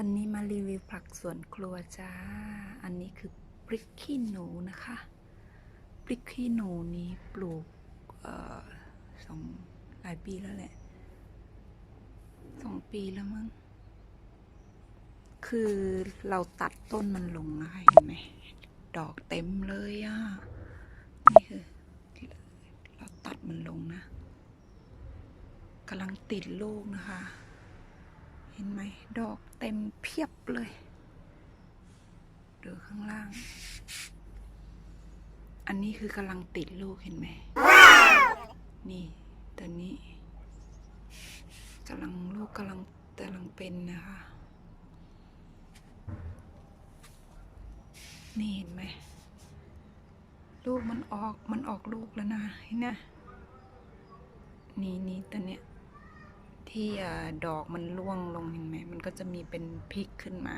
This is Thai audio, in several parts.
วันนี้มารีวิวผักสวนครัวจ้า อันนี้คือพริกขี้หนูนะคะ พริกขี้หนูนี้ปลูกออสองหลายปีแล้วแหละสองปีแล้วมั้ง คือเราตัดต้นมันลงนะเห็นไหม ดอกเต็มเลยอะ นี่คือ เราตัดมันลงนะกำลังติดลูกนะคะ เห็นไหม ดอกเต็มเพียบเลยดูข้างล่าง อันนี้คือกำลังติดลูกเห็นไหม นี่ตัวนี้กำลังลูกกำลังกำลังเป็นนะคะ นี่เห็นไหม ลูกมันออกมันออกลูกแล้วนะเห็นนะนี่นี่ตัวเนี้ย ที่ดอกมันร่วงลงเห็นไหมมันก็จะมีเป็นพริกขึ้นมา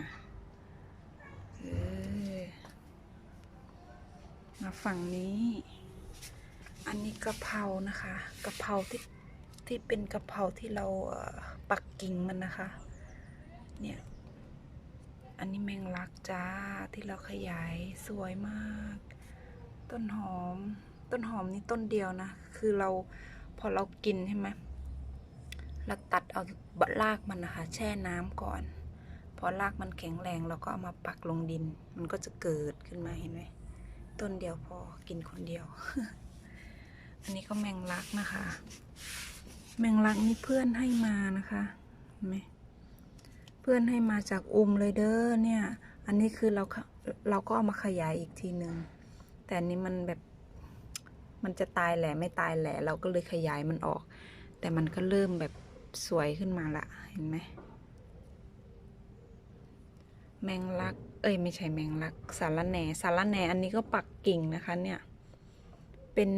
เออมาฝั่งนี้ อันนี้กะเพรานะคะกะเพราที่ที่เป็นกะเพราที่เราปักกิ่งมันนะคะ เนี่ย อันนี้แมงลักจ้าที่เราขยายสวยมาก ต้นหอม ต้นหอมนี่ต้นเดียวนะ คือเราพอเรากินใช่ไหม เราตัดเอาบรากมันนะคะ แช่น้ำก่อน พอรากมันแข็งแรงเราก็เอามาปักลงดิน มันก็จะเกิดขึ้นมาเห็นไหมต้นเดียวพอกินคนเดียว อันนี้ก็แมงลักนะคะ แมงลักนี่เพื่อนให้มานะคะเห็นไหมเพื่อนให้มาจากอุมเลยเด้อเนี่ย อันนี้คือเราเราก็เอามาขยายอีกทีหนึ่งแต่อันนี้มันแบบมันจะตายแหละไม่ตายแหละ เราก็เลยขยายมันออก แต่มันก็เริ่มแบบ สวยขึ้นมาละเห็นไหมแมงลัก เอ้ยไม่ใช่แมงลัก สารแหน่สารแหน่อันนี้ก็ปักกิ่งนะคะเนี่ยเป็น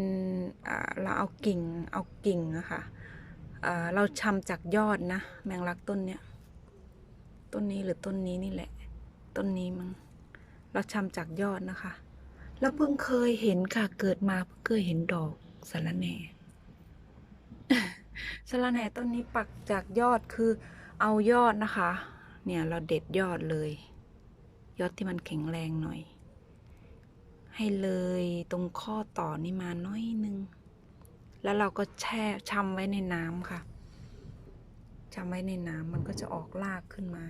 เราเอากิ่งเอากิ่งนะคะเราชำจากยอดนะ แมงลักต้นเนี้ยต้นนี้หรือต้นนี้นี่แหละ ต้นนี้มั้งเราชำจากยอดนะคะ แล้วเพิ่งเคยเห็นค่ะเกิดมาเพิ่งเคยเห็นดอกสารแหน่ สะระแห่ต้นนี้ปักจากยอดคือเอายอดนะคะ เนี่ยเราเด็ดยอดเลย ยอดที่มันแข็งแรงหน่อย ให้เลยตรงข้อต่อนี่มาน้อยนึง แล้วเราก็แช่ชำไว้ในน้ำค่ะชำไว้ในน้ำมันก็จะออกรากขึ้นมา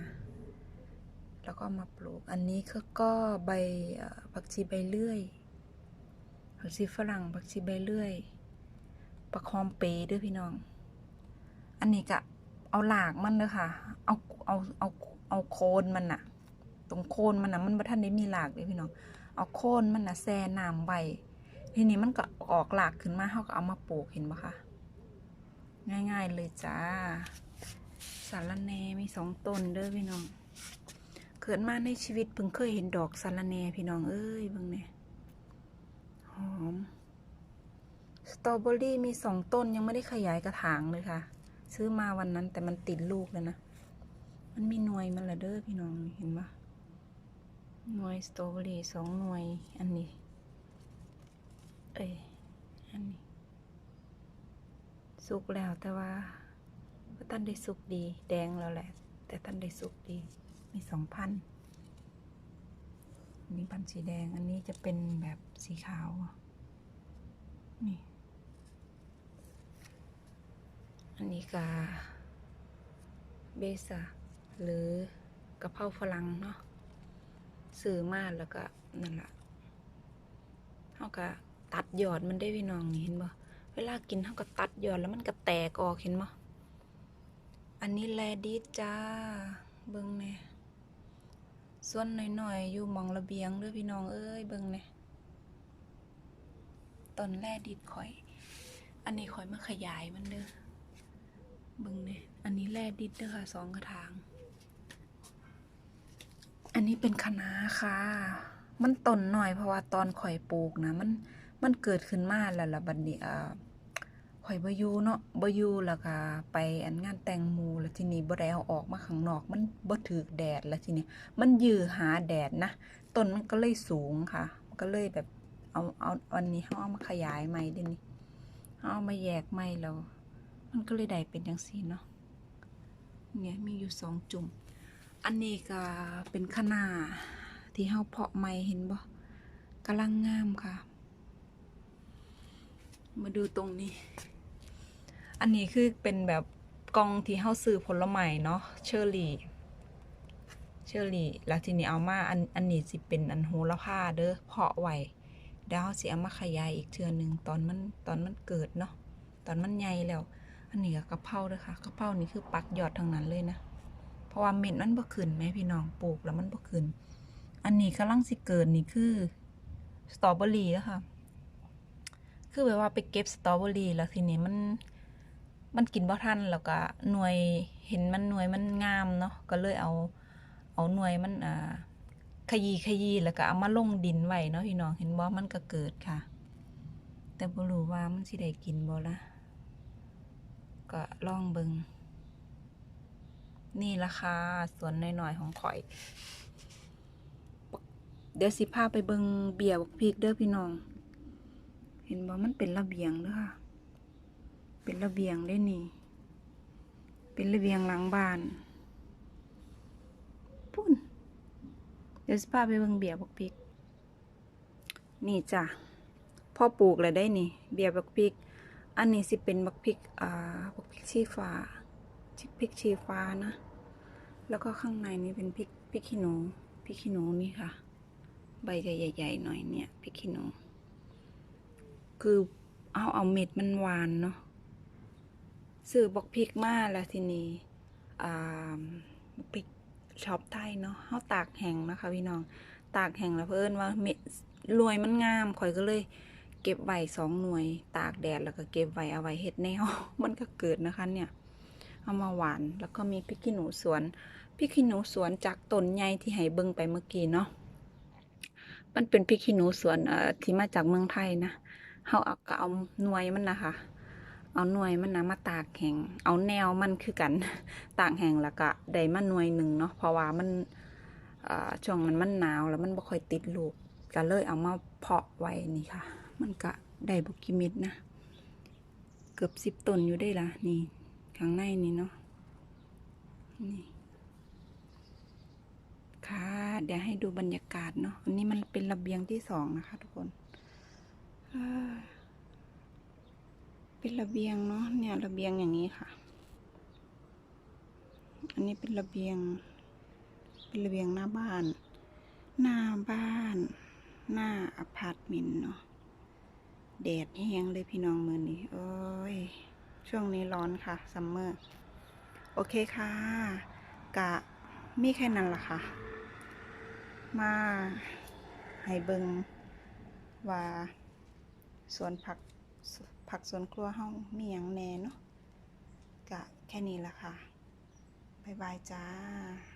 แล้วก็มาปลูก อันนี้ก็ก็ใบผักชีใบเลื่อยผักชีฝรั่งผักชีใบเลื่อยประคอมเปด้วยพี่น้อง อันนี้ก็เอาหลากมันเลยค่ะ เอาเอาเอาเอาโคนมันน่ะ ตรงโคนมันน่ะมันบ่ทันได้มีหลากเลยพี่น้อง เอาโคนมันน่ะแช่น้ำไว้ทีนี้มันก็ออกหลากขึ้นมาเขาก็เอามาปลูกเห็นปะคะ ง่ายๆเลยจ้า สารแนมีสองต้นเด้อพี่น้องเกิดมาในชีวิตเพิ่งเคยเห็นดอกสารแนพี่น้องเอ้ยเบิ่งเนี่ยหอม สตรอเบอรี่มีสองต้นยังไม่ได้ขยายกระถางเลยค่ะ ซื้อมาวันนั้น แต่มันติดลูกแล้วนะ มันมีหน่วยมันละเด้อพี่น้องเห็นปะหน่วยสตรอเบอรี่สองหน่วย อันนี้ เอ้ยอันนี้ สุกแล้วแต่ว่าก็ตันได้สุกดี แดงแล้วแหละ แต่ตันได้สุกดี มีสองพันอันนี้พันสีแดงอันนี้จะเป็นแบบสีขาวอะนี่ อั นนี้กา เบซาหรือกะเพราฝรั่งเนาะซื้อมาแล้วก็นั่นแหละเขาก็ตัดยอดมันได้พี่น้องเห็นบ่เวลากินเขาก็ตัดยอดแล้วมันก็แตกออกเห็นบ่อันนี้แลดีจ้าเบิ่งแน่ส่วนหน่อยๆอยู่หมองระเบียงเด้อพี่น้องเอ้ยเบิ่งแน่ต้นแลดีดข่อย อันนี้ข่อยมาขยายมันเด้อ เบิ่งเนี่ยอันนี้แร่ดิดเด้อค่ะสองกระถาง อันนี้เป็นคะน้าค่ะ มันต้นหน่อยเพราะว่าตอนข่อยปลูกนะมันมันเกิดขึ้นมาแล้วละบัดนี้อ่าข่อยบอยูเนาะบอยูแล้วก็ไปอันงานแต่งมูแล้วทีนี้บ่ได้เอาออกมาข้างนอก มันบ่ถูกแดดแล้วทีนี้มันยื้อหาแดดนะต้นมันก็เลยสูงค่ะ มันก็เลยแบบเอาเอาอันนี้เฮาเอามาขยายใหม่เดี๋ยวนี้เฮาเอามาแยกใหม่แล้ว มันก็เลยได้เป็นจังซี่เนาะเนี่ยมีอยู่สองจุ่ม อันนี้ก็เป็นคะนาที่เฮาเพาะใหม่เห็นบ่กำลังงามค่ะ มาดูตรงนี้ อันนี้คือเป็นแบบกองที่เฮาซื้อผลไม้เนาะเชอร์รี่เชอร์รี่แล้วทีนี้เอามาอันอันนี้สิเป็นอันโหระพาเด้อเพาะไว้เดี๋ยวเฮาสิเอามาขยายอีกเทื่อหนึงตอนมันตอนมันเกิดเนาะตอนมันใหญ่แล้ว อันนี้ก็กะเพราเด้อค่ะกระเพรานี่คือปักยอดทั้งนั้นเลยนะ เพราะว่าเม็ดมันบ่ขึ้นแม่พี่น้องปลูกแล้วมันบ่ขึ้น อันนี้กำลังสิเกิดนี่คือสตรอเบอรี่แล้วค่ะคือแบบว่าไปเก็บสตรอเบอรี่แล้วทีนี้มันมันกินบ่ทันแล้วก็หน่วยเห็นมันหน่วยมันงามเนาะก็เลยเอาเอาหน่วยมันอ่าขยี้ขยี้แล้วก็เอามาลงดินไว้เนาะพี่น้องเห็นบ่มันก็เกิดค่ะ แต่บ่รู้ว่ามันสิได้กินบ่ละ ก็ลองเบิงนี่ราคาสวนน้อยๆของข่อย เดี๋ยวสิพาไปเบิงเบียบกพริกเด้อพี่น้อง เห็นบ่มันเป็นระเบียงเด้อค่ะเป็นระเบียงได้นี่ เป็นระเบียงหลังบ้านปุ่นเดี๋ยวสิพาไปเบิ่งเบียบกพริกนี่จ้ะพ่อปลูกเลยได้นี่ เบียบกพริก อันนี้สิเป็นบักพริกอ่าบักพริกชี้ฟ้าชิพริกชี้ฟ้านะ แล้วก็ข้างในนี้เป็นพริกพริกขี้หนูพริกขี้หนูนี่ค่ะ ใบใหญ่ ๆ หน่อยเนี่ยพริกขี้หนู คือเอาเอาเม็ดมันหวานเนาะซื้อบอกพริกมาแล้วทีนี้อ่าบักพริกช็อปไทยเนาะเฮาตากแห้งนะคะพี่น้อง ตากแห้งแล้วเพิ่นว่าเม็ดรวยมันงามข่อยก็เลย เก็บไว้สองหน่วย ตากแดดแล้วก็เก็บไว้เอาไว้เฮ็ดแนว มันก็เกิดนะคะเนี่ย เอามาหวานแล้วก็มีพริกขี้หนูสวนพริกขี้หนูสวนจากต้นใหญ่ที่ให้เบิ่งไปเมื่อกี้เนาะมันเป็นพริกขี้หนูสวนเอ่อที่มาจากเมืองไทยนะเฮาเอาก็เอาหน่วยมันนะคะเอาหน่วยมันนะมาตากแห้งเอาแนวมันคือกัน ตากแห้งแล้วก็ได้มาหน่วยหนึ่งเนาะเพราะว่ามันช่วงนั้นมันหนาวแล้วมันบ่ค่อยติดลูกก็เลยเอามาเพาะไว้นี่ค่ะ มันก็ได้บุกิเมิดนะ เกือบสิบต้นอยู่ได้ละนี่ข้างในนี่เนาะนี่ค่ะเดี๋ยวให้ดูบรรยากาศเนาะอันนี้มันเป็นระเบียงที่สองนะคะทุกคนเป็นระเบียงเนาะเนี่ยระเบียงอย่างนี้ค่ะ อันนี้เป็นระเบียง เป็นระเบียงหน้าบ้าน หน้าบ้าน หน้าอพาร์ตเมนต์เนาะ แดดแห้งเลยพี่น้องมือนี้โอ้ย ช่วงนี้ร้อนค่ะซัมเมอร์ โอเคค่ะ กะมีแค่นั้นล่ะค่ะ มาให้เบิงว่าสวนผักผักสวนครัวเฮามีหยังแน่เนาะกะแค่นี้ละค่ะ บ๊ายบายจ้า